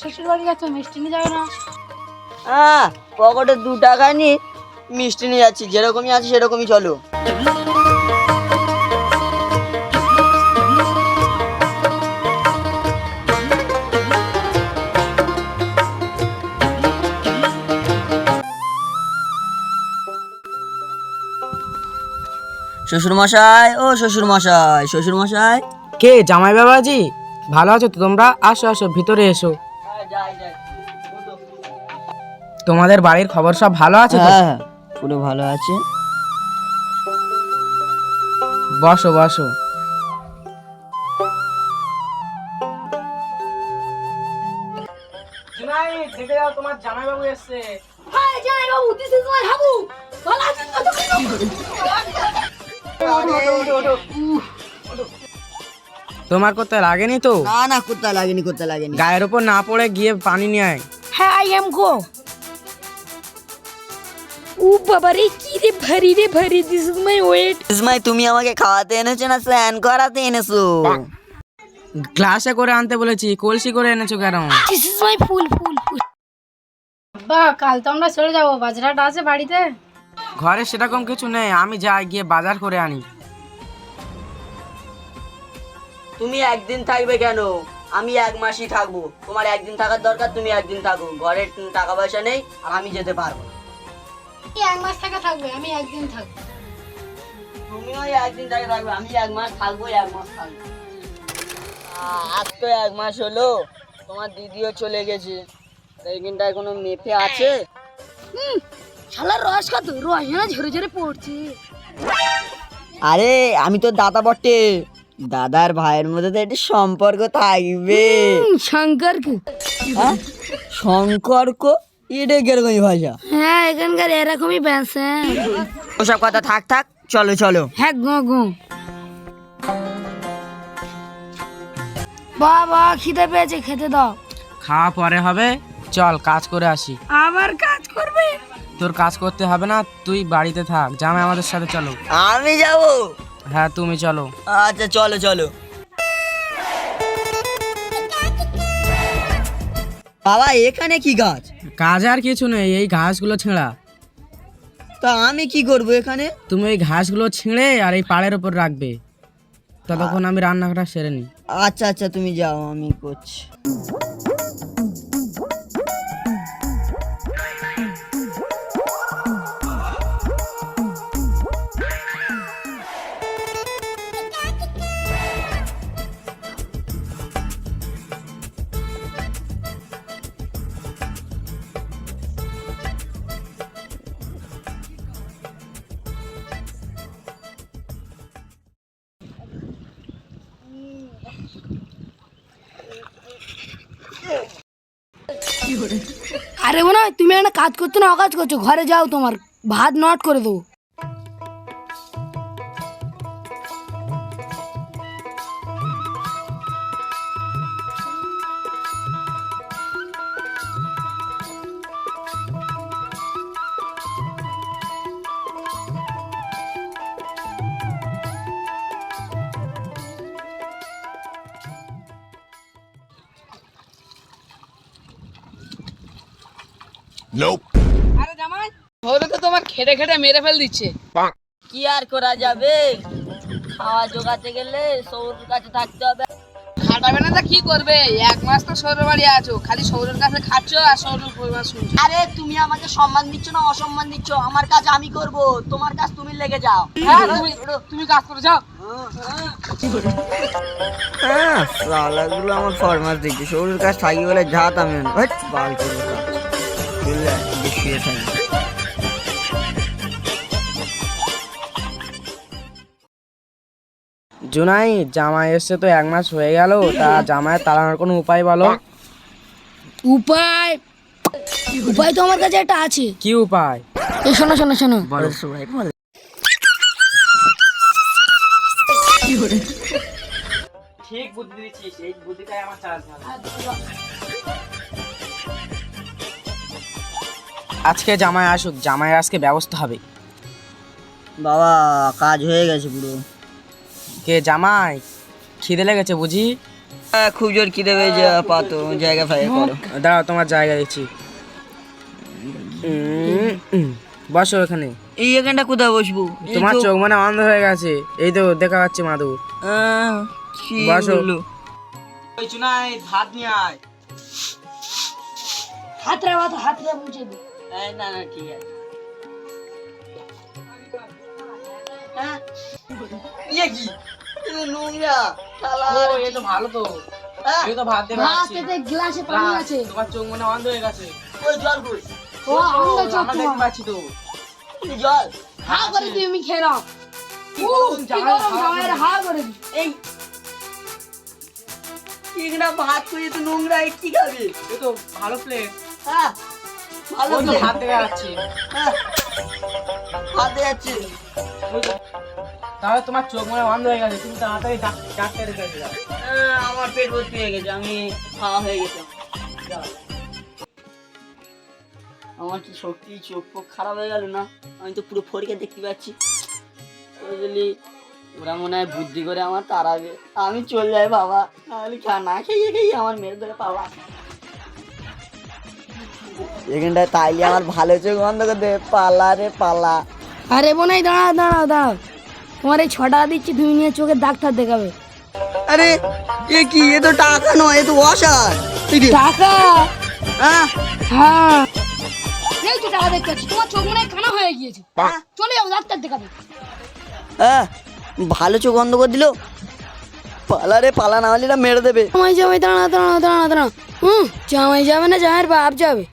শ্বশুর বাড়ি যাচ্ছ মিষ্টি নিয়ে যাবে না? হ্যাঁ পকেটে দু টাকা নি মিষ্টি নিয়ে যাচ্ছি যেরকমই আছে সেরকমই চলো। শ্বশুর মশাই ও শ্বশুর মশাই শ্বশুর মশাই কে জামাই বাবাজি? ভালো আছো তো তোমরা? আসো আসো ভিতরে এসো। তোমাদের বাড়ির খবর সব ভালো আছে তো? হ্যাঁ পুরো ভালো আছে। বসো বসো। তোমার জামাই এসছে। হাই জামাই দিস ইজ মাই হাবু। ভালো আছিস তো তোমার করতে লাগেনি তো? না না করতে লাগেনি করতে লাগেনি। গায়ের ওপর না পড়ে গিয়ে পানি নিয়ে আয়। হ্যাঁ আই এম গো ও বাবা রে কি রে ভারী রে ভারী দিস ইজ মাই ওয়েট ইসমাই তুমি আমাকে খাওয়াতে এনেছো না স্নান করাতে এনেছো? গ্লাসে করে আনতে বলেছি কলসি করে এনেছো কেন? দিস ইজ মাই ফুল ফুল ফুল বা কাল তো আমরা চলে যাব বাজরাটা আছে বাড়িতে? ঘরে সেরকম কিছু নেই আমি যাই গিয়ে বাজার করে আনি। তুমি একদিন থাকবে কেন? আমি এক মাসই থাকব। তোমার একদিন থাকার দরকার তুমি একদিন থাকো। ঘরে টাকা পয়সা নেই আর আমি যেতে পারব না। এক মাস থাকা থাকবে? আমি একদিন থাকব। তুমি একদিন থেকে থাকবে আমি এক মাস থাকব এক মাস থাকব। আ- তো এক মাস হলো তোমার দিদিও চলে গেছে। এইখানটা কোনো মেপে আছে? হুম শালার রস কত রস না ঝরে ঝরে পড়ছে। আরে আমি তো দাদা বটে। দাদার ভাইয়ের মধ্যে তো একটি সম্পর্ক থাকবে। শঙ্কর শঙ্কর হ্যাঁ? এটা কিরকমই ভাষা? হ্যাঁ এখানকার এরকমই ব্যাসে ওসব কথা থাক থাক চলো চলো। হ্যাঁ গো গো। বাবা খিদে পেয়েছে খেতে দাও। খাওয়া পরে হবে চল কাজ করে আসি। আবার কাজ করবে? তোর কাজ করতে হবে না তুই বাড়িতে থাক জামাই আমাদের সাথে চলো। আমি যাব। হ্যাঁ তুমি চলো। আচ্ছা চলো চলো। বাবা এখানে কি গাছ? কাজ আর কিছু নেই এই ঘাসগুলো ছেঁড়া। তা আমি কি করব এখানে? তুমি এই ঘাসগুলো ছিঁড়ে আর এই পাড়ের ওপর রাখবে। ততক্ষণ আমি রান্নাঘাটা সেরে নিই। আচ্ছা আচ্ছা তুমি যাও আমি করছি। আরে হয় তুমি একটা কাজ করছ না, অকাজ করছ। ঘরে যাও তোমার, ভাত নট করে দেবো। আরে জামাই হলে তো তোমার খেটে খেটে মেরে ফেল দিচ্ছে। কি আর করা যাবে? খাওয়া জোগাতে গেলে সৌর কাছে থাকতে হবে। খাটাবে না তা কি করবে? এক মাস তো সৌরের বাড়ি আছো খালি সৌরের কাছে খাচ্ছ আর সৌরের পরিবার শুনছো। আরে তুমি আমাকে সম্মান দিচ্ছ না অসম্মান দিচ্ছ? আমার কাজ আমি করব তোমার কাজ তুমি লেগে যাও। হ্যাঁ তুমি তুমি কাজ করে যাও। হ্যাঁ আমার ফরমাস দিচ্ছে। শরীর কাজ থাকি বলে ঝাত আমি বাল করব শুয়ে জুনাই জামাই এসছে তো এক মাস হয়ে গেল তা জামাইয়ের তাড়ানোর কোনো উপায় বলো? উপায়? উপায় তো আমার কাছে একটা আছে। কি উপায়? এই শোনো শোনো শোনো। বলো। সবাই বলে। ঠিক বুদ্ধি দিচ্ছিস এই বুদ্ধিটাই আমার চালাতে হবে। আজকে জামাই আসুক জামাই আজকে ব্যবস্থা হবে। বাবা কাজ হয়ে গেছে পুরো। কে জামাই? খিদে লেগেছে বুঝি? হ্যাঁ, খুব জোর খিদে পেয়েছে পাতো জায়গা ফায়গা করো। দাঁড়াও তোমার জায়গা দেখছি। উম, বসো এখানে। এই এখানটা কোথায় বসবো? তোমার চোখ মানে অন্ধ হয়ে গেছে। এই তো দেখা যাচ্ছে মাধু বসো। ভাত নিয়ে আয়। হাতরা ভাত হাতরা বুঝে দে। এই, না না ঠিক আছে? হ্যাঁ? ইয়ে কি? তো নোংরা শালা। তো ভালো তো। হ্যাঁ? তো ভাত দিয়ে ভাত খাচ্ছি। এতে গ্লাসে পানি আছে। তোমার চোখ মানে অন্ধ হয়ে গেছে। ওই জল কই? ও অন্ধ চোখ তোমার। পাচ্ছি তো। জল? হা করে দিই আমি খেয়ে নাও। ভাত তো নোংরা এ কি খাবে? এই তো ভালো প্লেট হ্যাঁ। ভালো ওই তো করে। ভাত দেখা যাচ্ছে হ্যাঁ। ভাতে যাচ্ছে ওই তো। তাহলে তোমার চোখ মানে অন্ধ হয়ে গেছে তুমি তাড়াতাড়ি ডাক্তারের কাছে যাও। আমার পেট ভর্তি হয়ে গেছে আমি খাওয়া হয়ে গেছে। আমার কি সত্যি চোখ ফোক খারাপ হয়ে গেল না? আমি তো পুরো ফড়িকে দেখতে পাচ্ছি। বুঝলি ওরা মনে হয় বুদ্ধি করে আমার তাড়াবে আমি চলে যাই বাবা। তাহলে না খেয়ে খেয়ে আমার মেরে ধরে পাবা এখানটায় তাইলে আমার ভালো চোখ বন্ধ করে দেবে পালা রে পালা। আরে বোনাই দাঁড়া দাঁড়া দাঁড়া তোমার এই ছটা দিচ্ছি তুমি নিয়ে চোখের ডাক্তার দেখাবে। আরে এ কি? এ তো টাকা নয় এ তো অসার। টাকা? হ্যাঁ। হ্যাঁ। এই তো টাকা দেখতে তোমার চোখ মনে কানা হয়ে গিয়েছে। চলে যাও ডাক্তার দেখাবে। হ্যাঁ ভালো চোখ বন্ধ করে দিল। পালা রে পালা না হলে মেরে দেবে। জামাই দাঁড়া দাঁড়া দাঁড়া দাঁড়া হুম জামাই যাবে না জামাইয়ের বাপ যাবে।